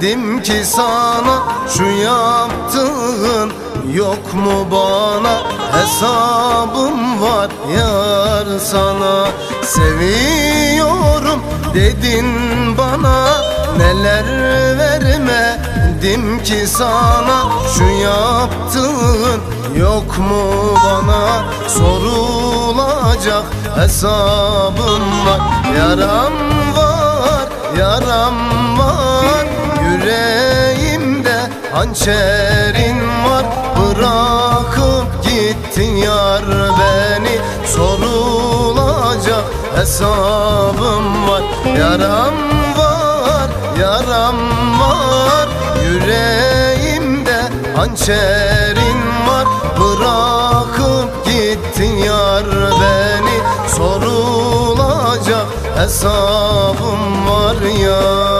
Dedim ki sana? Şu yaptığın yok mu bana? Hesabım var yar sana. Seviyorum dedin bana. Neler vermedim ki sana? Şu yaptığın yok mu bana? Sorulacak hesabım var. Yaram yaram var Yüreğimde hançerin var. Bırakıp gittin yar beni Sorulacak hesabım var. Yaram var, yaram var Yüreğimde hançerin var. Bırakıp gittin yar beni Sorulacak hesabım var yar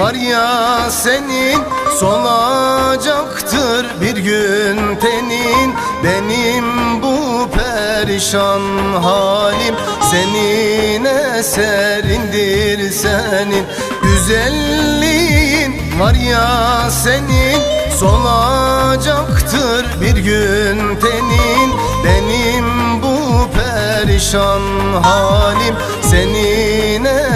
var ya senin Solacaktır bir gün tenin. Benim bu perişan halim Senin eserindir senin. Güzelliğin var ya senin Solacaktır bir gün tenin. Benim bu perişan halim Senin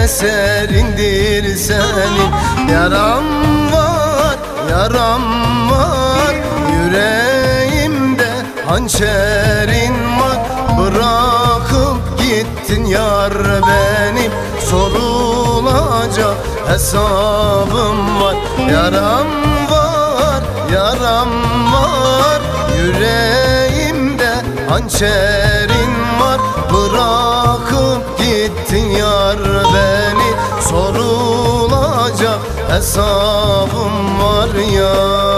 eserindir senin Yaram var, yaram var. Yüreğimde hançerin var. Bırakıp gittin yar benim. Sorulacak hesabım var. Yaram var, yaram var. Yüreğimde hançerin hesabım var ya